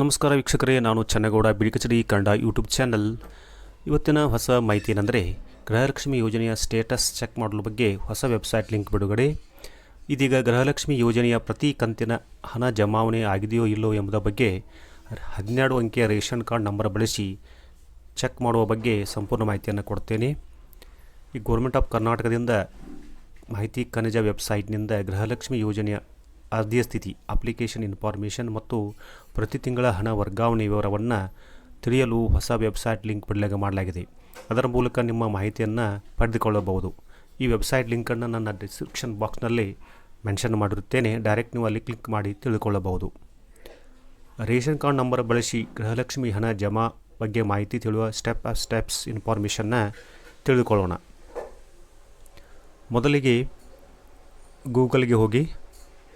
ನಮಸ್ಕಾರ ವೀಕ್ಷಕರೇ, ನಾನು ಚನ್ನಗೌಡ ಬಿಳಿಕಚಡಿ ಕಂಡ ಯೂಟ್ಯೂಬ್ ಚಾನಲ್. ಇವತ್ತಿನ ಹೊಸ ಮಾಹಿತಿ ಏನಂದರೆ, ಗೃಹಲಕ್ಷ್ಮಿ ಯೋಜನೆಯ ಸ್ಟೇಟಸ್ ಚೆಕ್ ಮಾಡಲು ಬಗ್ಗೆ ಹೊಸ ವೆಬ್ಸೈಟ್ ಲಿಂಕ್ ಬಿಡುಗಡೆ. ಇದೀಗ ಗೃಹಲಕ್ಷ್ಮಿ ಯೋಜನೆಯ ಪ್ರತಿ ಕಂತಿನ ಹಣ ಜಮಾವಣೆ ಆಗಿದೆಯೋ ಇಲ್ಲೋ ಎಂಬುದರ ಬಗ್ಗೆ ಹದಿನೆರಡು ಅಂಕೆಯ ರೇಷನ್ ಕಾರ್ಡ್ ನಂಬರ್ ಬಳಸಿ ಚೆಕ್ ಮಾಡುವ ಬಗ್ಗೆ ಸಂಪೂರ್ಣ ಮಾಹಿತಿಯನ್ನು ಕೊಡ್ತೇನೆ. ಈ ಗೌರ್ಮೆಂಟ್ ಆಫ್ ಕರ್ನಾಟಕದಿಂದ ಮಾಹಿತಿ ಖನಿಜ ವೆಬ್ಸೈಟ್ನಿಂದ ಗೃಹಲಕ್ಷ್ಮಿ ಯೋಜನೆಯ ಅರ್ಜಿಯ ಸ್ಥಿತಿ ಅಪ್ಲಿಕೇಶನ್ ಇನ್ಫಾರ್ಮೇಷನ್ ಮತ್ತು ಪ್ರತಿ ತಿಂಗಳ ಹಣ ವರ್ಗಾವಣೆ ವಿವರವನ್ನು ತಿಳಿಯಲು ಹೊಸ ವೆಬ್ಸೈಟ್ ಲಿಂಕ್ ಬಿಡುಗಡೆ ಮಾಡಲಾಗಿದೆ. ಅದರ ಮೂಲಕ ನಿಮ್ಮ ಮಾಹಿತಿಯನ್ನು ಪಡೆದುಕೊಳ್ಳಬಹುದು. ಈ ವೆಬ್ಸೈಟ್ ಲಿಂಕನ್ನು ನನ್ನ ಡಿಸ್ಕ್ರಿಪ್ಷನ್ ಬಾಕ್ಸ್ನಲ್ಲಿ ಮೆನ್ಷನ್ ಮಾಡಿರುತ್ತೇನೆ. ಡೈರೆಕ್ಟ್ ನೀವು ಅಲ್ಲಿ ಕ್ಲಿಕ್ ಮಾಡಿ ತಿಳಿದುಕೊಳ್ಳಬಹುದು ರೇಷನ್ ಕಾರ್ಡ್ ನಂಬರ್ ಬಳಸಿ ಗೃಹಲಕ್ಷ್ಮಿ ಹಣ ಜಮಾ ಬಗ್ಗೆ ಮಾಹಿತಿ ತಿಳಿಯುವ ಸ್ಟೆಪ್ ಆಫ್ ಸ್ಟೆಪ್ಸ್ ಇನ್ಫಾರ್ಮೇಷನ್ನ ತಿಳಿದುಕೊಳ್ಳೋಣ ಮೊದಲಿಗೆ ಗೂಗಲ್ಗೆ ಹೋಗಿ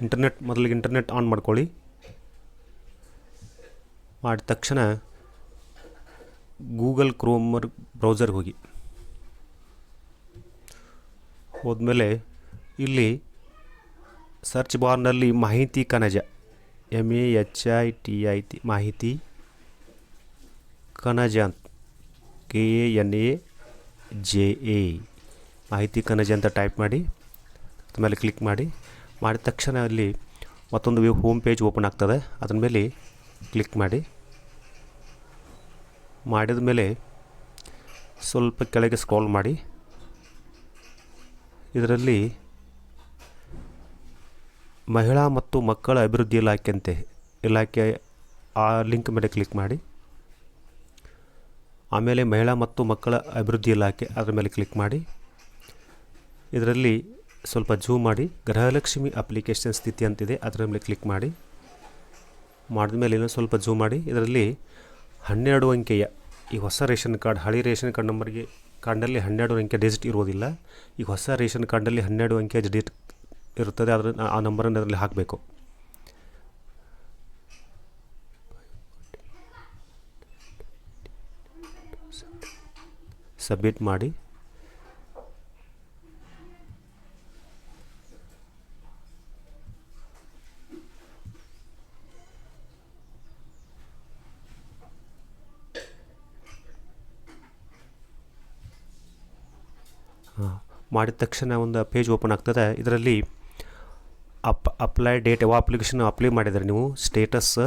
ಇಂಟರ್ನೆಟ್ ಮೊದಲಿಗೆ ಇಂಟರ್ನೆಟ್ ಆನ್ ಮಾಡ್ಕೊಳ್ಳಿ. ಮಾಡಿದ ತಕ್ಷಣ ಗೂಗಲ್ ಕ್ರೋಮರ್ ಬ್ರೌಸರ್ಗೆ ಹೋಗಿ. ಹೋದ್ಮೇಲೆ ಇಲ್ಲಿ ಸರ್ಚ್ ಬಾರ್ನಲ್ಲಿ Mahiti Kanaja M A H I T I Mahiti ಮಾಹಿತಿ ಕನಜ ಅಂತ. K A N A J A Mahiti Kanaja ಅಂತ ಟೈಪ್ ಮಾಡಿ ಮೇಲೆ ಕ್ಲಿಕ್ ಮಾಡಿ. ಮಾಡಿದ ತಕ್ಷಣ ಅಲ್ಲಿ ಮತ್ತೊಂದು ವ್ಯೂ ಹೋಮ್ ಪೇಜ್ ಓಪನ್ ಆಗ್ತದೆ. ಅದ್ರ ಮೇಲೆ ಕ್ಲಿಕ್ ಮಾಡಿ. ಮಾಡಿದ ಮೇಲೆ ಸ್ವಲ್ಪ ಕೆಳಗೆ ಸ್ಕ್ರಾಲ್ ಮಾಡಿ. ಇದರಲ್ಲಿ ಮಹಿಳಾ ಮತ್ತು ಮಕ್ಕಳ ಅಭಿವೃದ್ಧಿ ಇಲಾಖೆ ಅಂತೆ, ಇಲಾಖೆ ಆ ಲಿಂಕ್ ಮೇಲೆ ಕ್ಲಿಕ್ ಮಾಡಿ. ಆಮೇಲೆ ಮಹಿಳಾ ಮತ್ತು ಮಕ್ಕಳ ಅಭಿವೃದ್ಧಿ ಇಲಾಖೆ ಅದರ ಮೇಲೆ ಕ್ಲಿಕ್ ಮಾಡಿ. ಇದರಲ್ಲಿ ಸ್ವಲ್ಪ ಜೂಮ್ ಮಾಡಿ. ಗೃಹಲಕ್ಷ್ಮಿ ಅಪ್ಲಿಕೇಶನ್ ಸ್ಥಿತಿ ಅಂತಿದೆ. ಅದರ ಮೇಲೆ ಕ್ಲಿಕ್ ಮಾಡಿ. ಮಾಡಿದ ಮೇಲೆ ಇನ್ನೊಂದು ಸ್ವಲ್ಪ ಜೂಮ್ ಮಾಡಿ. ಇದರಲ್ಲಿ ಹನ್ನೆರಡು ಅಂಕೆಯ ಈ ಹೊಸ ರೇಷನ್ ಕಾರ್ಡ್, ಹಳೆ ರೇಷನ್ ಕಾರ್ಡ್ ನಂಬರ್ಗೆ ಕಾರ್ಡ್ನಲ್ಲಿ ಹನ್ನೆರಡು ಅಂಕೆ ಡಿಜಿಟ್ ಇರೋದಿಲ್ಲ ಈ ಹೊಸ ರೇಷನ್ ಕಾರ್ಡ್ನಲ್ಲಿ ಹನ್ನೆರಡು ಅಂಕೆ ಡಿಜಿಟ್ ಇರುತ್ತದೆ. ಅದರ ಆ ನಂಬರನ್ನು ಅದರಲ್ಲಿ ಹಾಕಬೇಕು. ಸಬ್ಮಿಟ್ ಮಾಡಿ. ಮಾಡಿದ ತಕ್ಷಣ ಒಂದು ಪೇಜ್ ಓಪನ್ ಆಗ್ತದೆ. ಇದರಲ್ಲಿ ಅಪ್ ಅಪ್ಲೈ ಡೇಟ್ ಯಾವ ಅಪ್ಲಿಕೇಶನ್ ಅಪ್ಲೈ ಮಾಡಿದರೆ ನೀವು? ಸ್ಟೇಟಸ್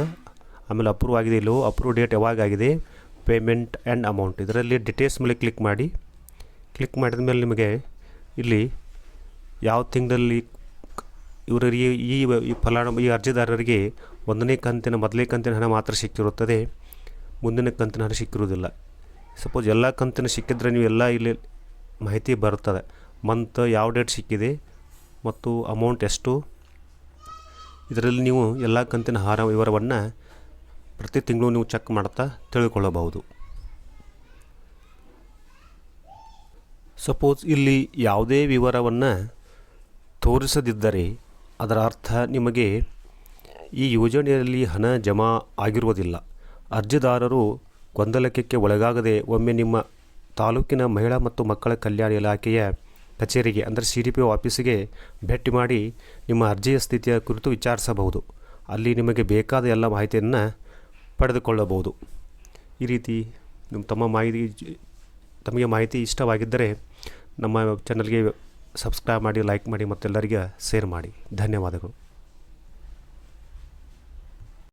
ಆಮೇಲೆ ಅಪ್ರೂವ್ ಆಗಿದೆ ಇಲ್ಲೋ ಅಪ್ರೂವ್ ಡೇಟ್ ಯಾವಾಗ ಆಗಿದೆ? ಪೇಮೆಂಟ್ ಆ್ಯಂಡ್ ಅಮೌಂಟ್ ಇದರಲ್ಲಿ ಡಿಟೇಲ್ಸ್ ಮೇಲೆ ಕ್ಲಿಕ್ ಮಾಡಿ. ಕ್ಲಿಕ್ ಮಾಡಿದ ಮೇಲೆ ನಿಮಗೆ ಇಲ್ಲಿ ಯಾವ ತಿಂಗಳಲ್ಲಿ ಇವರಿಗೆ ಈ ಈ ಫಲಾನು, ಈ ಅರ್ಜಿದಾರರಿಗೆ ಒಂದನೇ ಕಂತಿನ, ಮೊದಲನೇ ಕಂತಿನ ಹಣ ಮಾತ್ರ ಸಿಕ್ಕಿರುತ್ತದೆ. ಮುಂದಿನ ಕಂತಿನ ಹಣ ಸಿಕ್ಕಿರುವುದಿಲ್ಲ. ಸಪೋಸ್ ಎಲ್ಲ ಕಂತಿನ ಸಿಕ್ಕಿದ್ರೆ ನೀವು ಎಲ್ಲ ಇಲ್ಲಿ ಮಾಹಿತಿ ಬರುತ್ತದೆ. ಮಂತ್ ಯಾವ ಡೇಟ್ ಸಿಕ್ಕಿದೆ ಮತ್ತು ಅಮೌಂಟ್ ಎಷ್ಟು? ಇದರಲ್ಲಿ ನೀವು ಎಲ್ಲ ಕಂತಿನ ಹಾರ ವಿವರವನ್ನು ಪ್ರತಿ ತಿಂಗಳು ನೀವು ಚೆಕ್ ಮಾಡ್ತಾ ತಿಳ್ಕೊಳ್ಳಬಹುದು. ಸಪೋಸ್ ಇಲ್ಲಿ ಯಾವುದೇ ವಿವರವನ್ನು ತೋರಿಸದಿದ್ದರೆ ಅದರ ಅರ್ಥ ನಿಮಗೆ ಈ ಯೋಜನೆಯಲ್ಲಿ ಹಣ ಜಮಾ ಆಗಿರುವುದಿಲ್ಲ. ಅರ್ಜಿದಾರರು ಗೊಂದಲಕ್ಕೆ ಒಳಗಾಗದೆ ಒಮ್ಮೆ ನಿಮ್ಮ ತಾಲೂಕಿನ ಮಹಿಳಾ ಮತ್ತು ಮಕ್ಕಳ ಕಲ್ಯಾಣ ಇಲಾಖೆಯ ಕಚೇರಿಗೆ, ಅಂದರೆ ಸಿ ಡಿ ಪಿ ಆಫೀಸಿಗೆ ಭೇಟಿ ಮಾಡಿ ನಿಮ್ಮ ಅರ್ಜಿಯ ಸ್ಥಿತಿಯ ಕುರಿತು ವಿಚಾರಿಸಬಹುದು. ಅಲ್ಲಿ ನಿಮಗೆ ಬೇಕಾದ ಎಲ್ಲ ಮಾಹಿತಿಯನ್ನು ಪಡೆದುಕೊಳ್ಳಬಹುದು. ಈ ರೀತಿ ನಿಮ್ಮ ತಮ್ಮ ಮಾಹಿತಿ ತಮಗೆ ಮಾಹಿತಿ ಇಷ್ಟವಾಗಿದ್ದರೆ ನಮ್ಮ ಚಾನಲ್ಗೆ ಸಬ್ಸ್ಕ್ರೈಬ್ ಮಾಡಿ ಲೈಕ್ ಮಾಡಿ ಮತ್ತೆಲ್ಲರಿಗೆ ಶೇರ್ ಮಾಡಿ. ಧನ್ಯವಾದಗಳು.